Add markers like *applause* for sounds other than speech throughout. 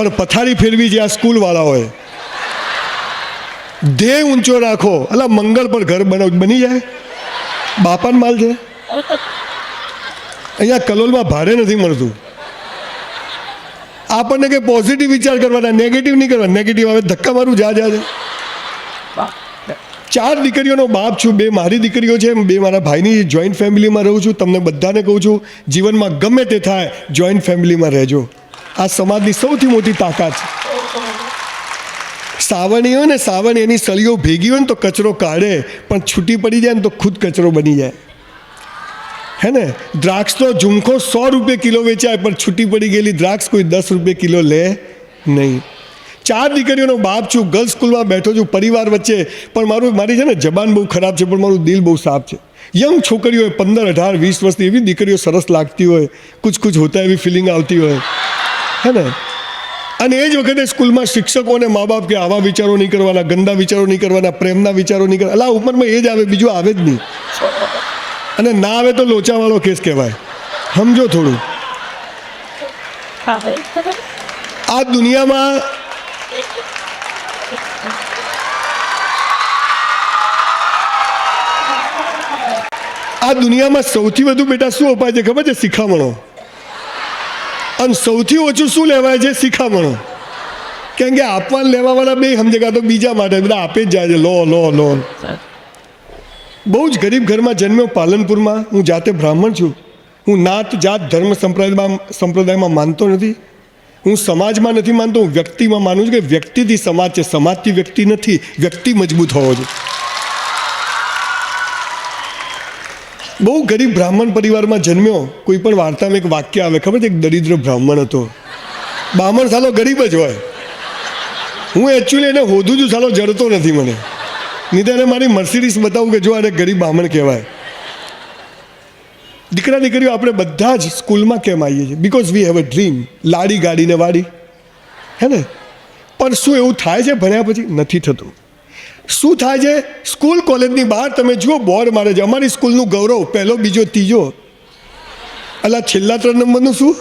પણ પથારી ફેરવી જે આ સ્કૂલવાળાઓએ. દેહ ઊંચો રાખો, અલા મંગળ પર ઘર બનાવ બની જાય. બાપાન માલ છે. અહીંયા કલોલમાં ભાડે નથી મળતું. આપણને કે પોઝિટિવ વિચાર કરવાના નેગેટિવ નહીં કરવા નેગેટિવ આવે, ધક્કા મારું, જા જા. ચાર દીકરીઓનો બાપ છું, બે મારી દીકરીઓ છે, બે મારા ભાઈની જોઈન્ટ ફેમિલીમાં રહું છું. તમને બધાને કહું છું, જીવનમાં ગમે તે થાય જોઈન્ટ ફેમિલીમાં રહેજો. આ સમાજની સૌથી મોટી તાકાત છે. સાવણી હોય ને સાવણ એની સળીઓ ભેગી હોય ને તો કચરો કાઢે, પણ છૂટી પડી જાય ને તો ખુદ કચરો બની જાય. હે ને? દ્રાક્ષનો ઝુમખો સો રૂપિયા કિલો વેચાય, પણ છૂટી પડી ગયેલી દ્રાક્ષ કોઈ દસ રૂપિયા કિલો લે નહીં. ચાર દીકરીઓનો બાપ છું, ગર્લ્સ સ્કૂલમાં બેઠો છું, પરિવાર વચ્ચે, પણ મારું, મારી છે ને જબાન બહુ ખરાબ છે, પણ મારું દિલ બહુ સાફ છે. યંગ છોકરીઓ પંદર, અઢાર, વીસ વર્ષની એવી દીકરીઓ સરસ લાગતી હોય કુછ કુછ હોતા એવી ફિલિંગ આવતી હોય. હે ને? અને એ જ વખતે સ્કૂલમાં શિક્ષકો અને મા બાપ કે આવા વિચારો નહીં કરવાના ગંદા વિચારો નહીં કરવાના પ્રેમના વિચારો નહીં કરવા અલા ઉંમરમાં એ જ આવે બીજું આવે જ નહીં. અને ના આવે તો લોચાવાળો કેસ કહેવાય. સમજો થોડું. આ દુનિયામાં આ દુનિયામાં સૌથી વધુ બેટા શું અપાય છે ખબર છે? શિખામણો. અને સૌથી ઓછું શું લેવાય છે? શિખામણો. કેમ કે આપવા લેવાવાળા બે સમજે તો બીજા માટે. બધા આપે જ જાય છે. લો લો લો. બહુ જ ગરીબ ઘરમાં જન્મ્યો પાલનપુરમાં. હું જાતે બ્રાહ્મણ છું. હું નાત, જાત, ધર્મ સંપ્રદાયમાં સંપ્રદાયમાં માનતો નથી. હું સમાજમાં નથી માનતો. હું વ્યક્તિમાં માનું છું કે વ્યક્તિથી સમાજ છે. સમાજથી વ્યક્તિ નથી. વ્યક્તિ મજબૂત હોવો જોઈએ. બહુ ગરીબ બ્રાહ્મણ પરિવારમાં જન્મ્યો, કોઈ પણ વાર્તામાં એક વાક્ય આવે, ખબર છે? એક દરિદ્ર બ્રાહ્મણ હતો. બ્રાહ્મણ સાલો ગરીબ જ હોય. હું એકચ્યુઅલી એને હોધું છું સાલો જડતો નથી મને. નહીં તો એને મારી મર્સિડીસ બતાવું કે જો આને ગરીબ બ્રાહ્મણ કહેવાય. દીકરા દીકરીઓ, આપણે બધા જ સ્કૂલમાં કેમ આવીએ છીએ? Because we have a dream લાડી ગાડીને વાડી. હે ને? પણ શું એવું થાય છે? ભણ્યા પછી નથી થતું. શું થાય છે? સ્કૂલ કોલેજની બહાર તમે જુઓ બોર્ડ મારે છે. અમારી સ્કૂલનું ગૌરવ પહેલો બીજો ત્રીજો. અલા છેલ્લા ત્રણ નંબરનું શું?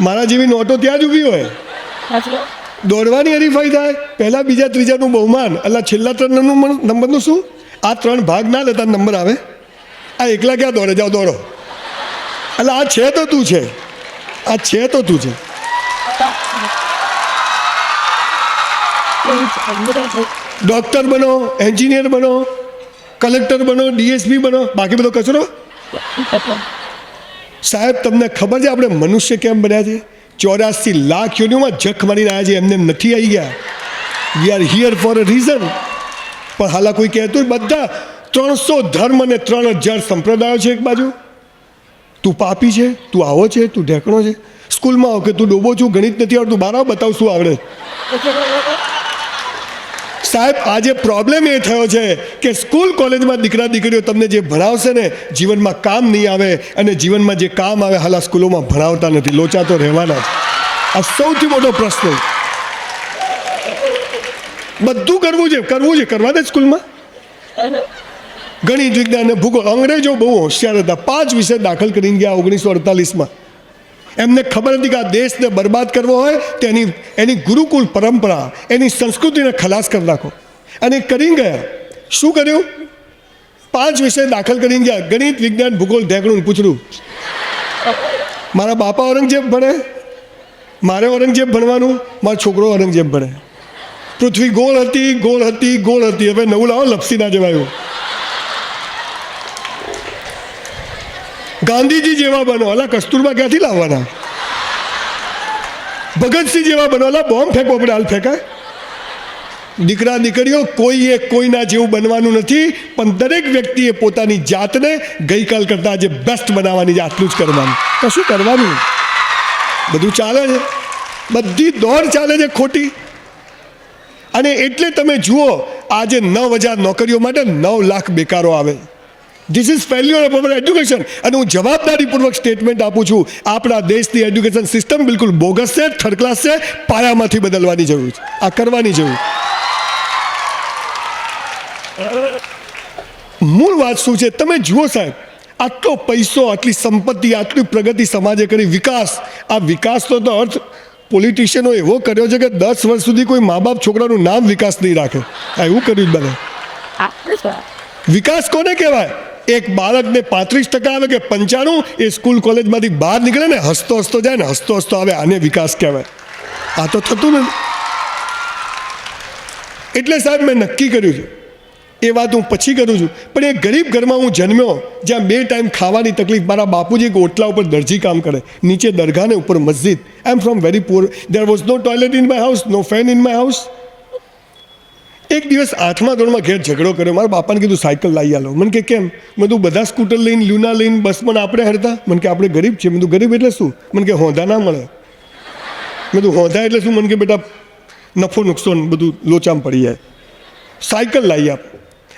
મારા જેવી નોટો ત્યાં જ ઊભી હોય. દોડવાની હરીફાઈ થાય. પહેલા બીજા ત્રીજાનું બહુમાન. અલા છેલ્લા ત્રણ નંબર નંબરનું શું? આ ત્રણ ભાગ ના લેતા નંબર આવે. આ એકલા ક્યાં દોડે? જાઓ દોડો. એટલે આ છે તો તું છે. આ છે તો તું છે. ડૉક્ટર બનો એન્જિનિયર બનો કલેક્ટર બનો ડીએસપી બનો, બાકી બધો કચરો? સાહેબ, તમને ખબર છે આપણે મનુષ્ય કેમ બન્યા છે? ચોરાસી લાખ યોનિઓમાં જખ મારીને આવ્યા છે, એમને નથી આવી ગયા. We are here for a reason પણ હાલા કોઈ કહેતું બધા ત્રણસો ધર્મ અને ત્રણ હજાર સંપ્રદાયો છે એક બાજુ. તું પાપી છે, તું આવો છે, તું ઢેકણો છે. સ્કૂલમાં આવ કે તું ડોબો છું, ગણિત નથી આવડતું. બારા બતાવ શું આવડે. સાહેબ, આજે પ્રોબ્લેમ એ થયો છે કે સ્કૂલ કોલેજમાં દીકરા દીકરીઓ તમને જે ભણાવશે ને, જીવનમાં કામ નહીં આવે અને જીવનમાં જે કામ આવે, હાલા સ્કૂલોમાં ભણાવતા નથી, લોચા તો રહેવાના જ. આ સૌથી મોટો પ્રશ્ન. બધું કરવું છે કરવું છે, કરવા દે સ્કૂલમાં ગણિત, વિજ્ઞાન ભૂગોળ, અંગ્રેજો બહુ હોશિયાર હતા. પાંચ વિષય દાખલ કરીને ગયા ઓગણીસો અડતાલીસમાં. એમને ખબર હતી કે આ દેશને બરબાદ કરવો હોય તો એની એની ગુરુકુળ પરંપરા, એની સંસ્કૃતિને ખલાસ કરી નાખો. અને કરીને ગયા. શું કર્યું? પાંચ વિષય દાખલ કરીને ગયા. ગણિત, વિજ્ઞાન, ભૂગોળ ઢેકણું પૂછડું. મારા બાપા ઔરંગઝેબ ભણે. મારે ઔરંગઝેબ ભણવાનું. મારો છોકરો ઔરંગઝેબ ભણે. પૃથ્વી ગોળ હતી ગોળ હતી ગોળ હતી. હવે નવું લાવો, લપસીના જવાયું ગાંધીજી જેવા બનો. અલા, કસ્તુરબા ક્યાંથી લાવવાના? ભગતસિંહ જેવા બનો. અલા, બોમ્બ ફેંકો આપણે હાલ ફેંકાય. દીકરા, દીકરીઓ કોઈએ કોઈના જેવું બનવાનું નથી, પણ દરેક વ્યક્તિએ પોતાની જાતને ગઈકાલ કરતાં આજે બેસ્ટ બનાવવાની જાતનું જ કરવાનું. કશું કરવાનું? બધું ચાલે છે. બધી દોડ ચાલે છે ખોટી. અને એટલે તમે જુઓ, આજે નવ હજાર નોકરીઓ માટે નવ લાખ બેકારો આવે. This is failure of our education અને હું જવાબદારીપૂર્વક સ્ટેટમેન્ટ આપું છું. આપણા દેશની એજ્યુકેશન સિસ્ટમ બિલકુલ બોગસ છે થર્ડ ક્લાસ છે પાયામાંથી બદલવાની જરૂર છે. આ કરવાની જરૂર. મૂળ વાત શું છે? તમે જુઓ સાહેબ આટલો પૈસો આટલી સંપત્તિ આટલી પ્રગતિ સમાજે કરી વિકાસ. આ વિકાસનો તો અર્થ પોલિટિશિયનો એવો કર્યો છે કે દસ વર્ષ સુધી કોઈ મા બાપ છોકરાનું નામ વિકાસ નહીં રાખે. આ એવું કર્યું જ બને. વિકાસ કોને કહેવાય? એક બાળકને પાંત્રીસ ટકા આવે કે પંચાણું, એ સ્કૂલ કોલેજમાંથી બહાર નીકળે ને હસતો હસતો જાય ને હસતો હસતો આવે, આને વિકાસ કહેવાય. આ તો થતું નથી. એટલે સાહેબ મેં નક્કી કર્યું છે. એ વાત હું પછી કરું છું. પણ એ ગરીબ ઘરમાં હું જન્મ્યો, જ્યાં બે ટાઈમ ખાવાની તકલીફ, મારા બાપુજી એક ઓટલા ઉપર દરજી કામ કરે, નીચે દરગાહ ને ઉપર મસ્જિદ. I am from very poor there was no toilet in my house no fan in my house એક દિવસ આઠમા ધોરણમાં ઘેર ઝઘડો કર્યો. મારા બાપાને કીધું, સાયકલ લાવી આલો. મને કે, કેમ? મેં તું બધા સ્કૂટર લઈને, લ્યુના લઈને બસમાં આપણે હરતા. મને કે, આપણે ગરીબ છીએ. મેં તું ગરીબ એટલે શું? મને કે, હોંધા ના મળે. મેં તું હોંધા એટલે શું? મને કે, બેટા, નફો નુકસાન બધું લોચામ પડી જાય. સાયકલ લાવી આપ.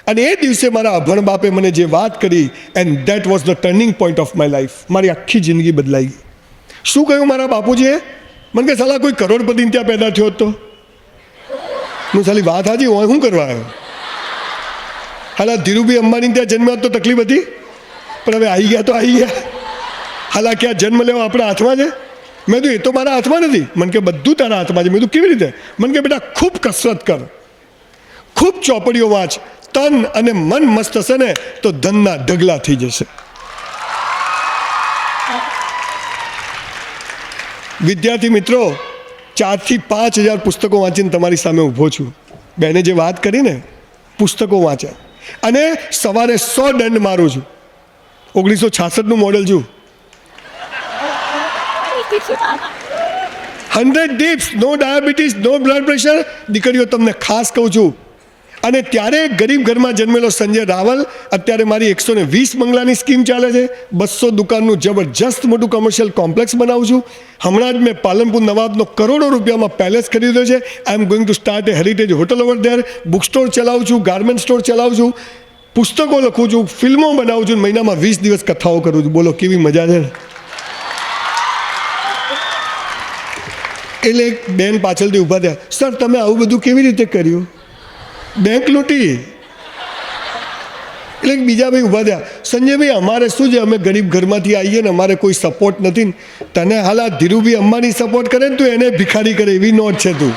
અને એ દિવસે મારા અભણ બાપે મને જે વાત કરી and that was the turning point of my life મારી આખી જિંદગી બદલાઈ ગઈ. શું કહ્યું મારા બાપુજીએ? મને કે, સાલા, કોઈ કરોડપતિને ત્યાં પેદા થયો હોત હું સાલી વાત હાજી હોય શું કરવા આવ્યો? હાલા ધીરુભાઈ અંબાની ત્યાં જન્મ તો તકલીફ હતી, પણ હવે આવી ગયા તો આવી ગયા. હાલા ક્યાં જન્મ લેવા આપણા હાથમાં છે? મેં કીધું, એ તો મારા હાથમાં નથી. મને કે, બધું તારા હાથમાં છે. મેં કીધું, કેવી રીતે? મને કે, બેટા, ખૂબ કસરત કર. ખૂબ ચોપડીઓ વાંચ. તન અને મન મસ્ત હશે ને, તો ધનના ઢગલા થઈ જશે. વિદ્યાર્થી મિત્રો ચારથી પાંચ હજાર પુસ્તકો વાંચીને તમારી સામે ઊભો છું. બેને જે વાત કરી ને, પુસ્તકો વાંચે અને સવારે સો દંડ મારું છું. ઓગણીસો છાસઠનું મોડલ છું. Hundred dips, no diabetes, no blood pressure. દીકરીઓ, તમને ખાસ કહું છું અને ત્યારે ગરીબ ઘરમાં જન્મેલો સંજય રાવલ અત્યારે મારી એકસો ને વીસ બંગલાની સ્કીમ ચાલે છે. બસો દુકાનનું જબરજસ્ત મોટું કમર્શિયલ કોમ્પ્લેક્સ બનાવું છું. હમણાં જ મેં પાલનપુર નવાબનો કરોડો રૂપિયામાં પેલેસ ખરીદ્યો છે. I am going to start a heritage hotel over there book store ચલાવું છું ગાર્મેન્ટ સ્ટોર ચલાવું છું. પુસ્તકો લખું છું, ફિલ્મો બનાવું છું મહિનામાં વીસ દિવસ કથાઓ કરું છું. બોલો, કેવી મજા છે? એટલે એક બેન પાછળથી ઊભા થયા સર તમે આવું બધું કેવી રીતે કર્યું? બેંક લૂંટી એટલે બીજા ભાઈ ઊભા થયા. સંજયભાઈ, અમારે શું છે? અમે ગરીબ ઘરમાંથી આવીએ ને અમારે કોઈ સપોર્ટ નથી ને. તને હાલ આ ધીરુભાઈ અંબાણી સપોર્ટ કરે ને તું એને ભિખારી કરે એવી નોટ છે તું.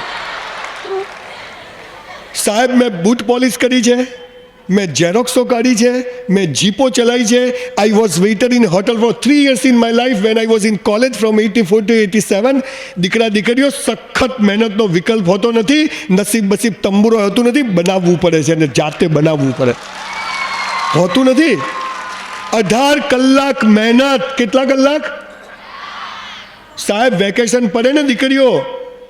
સાહેબ, મેં બૂટ પોલિશ કરી છે. મેં ઝેરોક્સો કાઢી છે, મેં જીપો ચલાવી છે. I was waiter in hotel for three years in my life when I was in college from eighty four to eighty seven દીકરા, દીકરીઓ, સખત મહેનતનો વિકલ્પ હોતો નથી. નસીબ બસીબ તંબુરો હોતું નથી. બનાવવું પડે છે અને જાતે બનાવવું પડે. હોતું નથી. અઢાર કલાક મહેનત. કેટલા કલાક? સાહેબ વેકેશન પડે ને દીકરીઓ?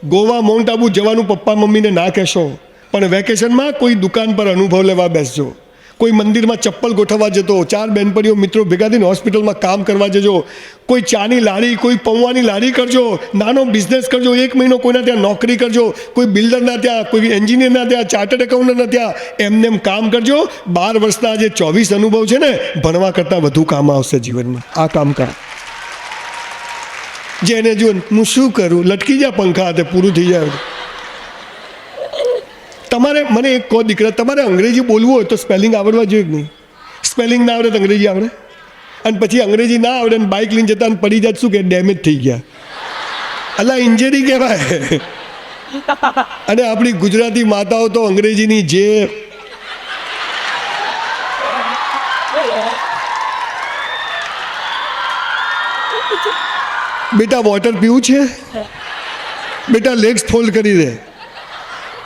ગોવા, માઉન્ટ આબુ જવાનું પપ્પા મમ્મીને ના કહેશો. પણ વેકેશનમાં કોઈ દુકાન પર અનુભવ લેવા બેસજો. કોઈ મંદિરમાં ચપ્પલ ગોઠવવા જતો, ચાર બહેનપણીઓ મિત્રો ભેગા થઈને હોસ્પિટલમાં કામ કરવા જજો. કોઈ ચાની લારી, કોઈ પૌવાની લારી કરજો, નાનો બિઝનેસ કરજો, એક મહિનો કોઈના ત્યાં નોકરી કરજો, કોઈ બિલ્ડરના ત્યાં, કોઈ એન્જિનિયરના ત્યાં ચાર્ટર્ડ એકાઉન્ટના ત્યાં, એમને એમ કામ કરજો. બાર વર્ષના જે ચોવીસ અનુભવ છે ને, ભણવા કરતાં વધુ કામ આવશે જીવનમાં. આ કામ કર જેને જો હું શું કરું? લટકી જા પંખા હાથે, પૂરું થઈ જાય. તમારે મને એક કહો, દીકરા, તમારે અંગ્રેજી બોલવું હોય તો સ્પેલિંગ આવડવા જોઈએ નહીં? સ્પેલિંગ ના આવડે તો અંગ્રેજી આવડે? અને પછી અંગ્રેજી ના આવડે ને બાઇક લઈને જતા અને પડી જાય શું કે ડેમેજ થઈ ગયા? અલા ઇન્જરી કહેવાય. અને આપણી ગુજરાતી માતાઓ તો અંગ્રેજીની જે બેટા વોટર પીવું છે? બેટા લેગ્સ ફોલ્ડ કરી દે.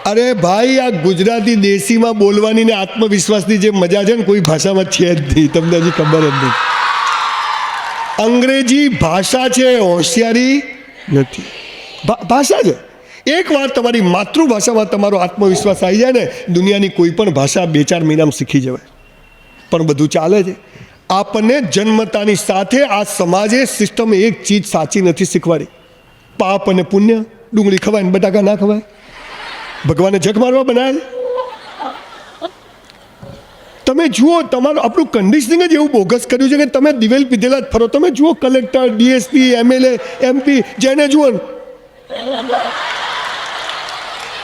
અરે ભાઈ, આ ગુજરાતી દેશીમાં બોલવાની ને આત્મવિશ્વાસની જે મજા છે ને, કોઈ ભાષામાં છે જ નહીં. તમને હજી ખબર જ નહીં. અંગ્રેજી ભાષા છે, હોશિયારી નથી. ભાષા છે. એક વાર તમારી માતૃભાષામાં તમારો આત્મવિશ્વાસ આવી જાય ને, દુનિયાની કોઈ પણ ભાષા બે ચાર મહિનામાં શીખી જવાય. પણ બધું ચાલે છે. આપણને જન્મતાની સાથે આ સમાજે સિસ્ટમ એક ચીજ સાચી નથી શીખવાડી. પાપ અને પુણ્ય, ડુંગળી ખવાય ને બટાકા ના ખવાય. ભગવાને જગ મારવા બનાવેલ તમે જુઓ, તમારું આપણું કન્ડિશનિંગ જ એવું બોગસ કર્યું છે કે તમે દિવેલ પીધેલા જ ફરો. તમે જુઓ કલેક્ટર ડીએસપી એમએલએ એમપી જેને જુઓ ને.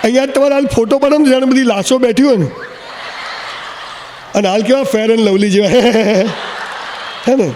અહીંયા તમારા હાલ ફોટો પણ ને જાણે બધી લાશો બેઠી હોય ને. અને હાલ કેવા ફેર એન્ડ લવલી જેવા. *laughs* હે ને?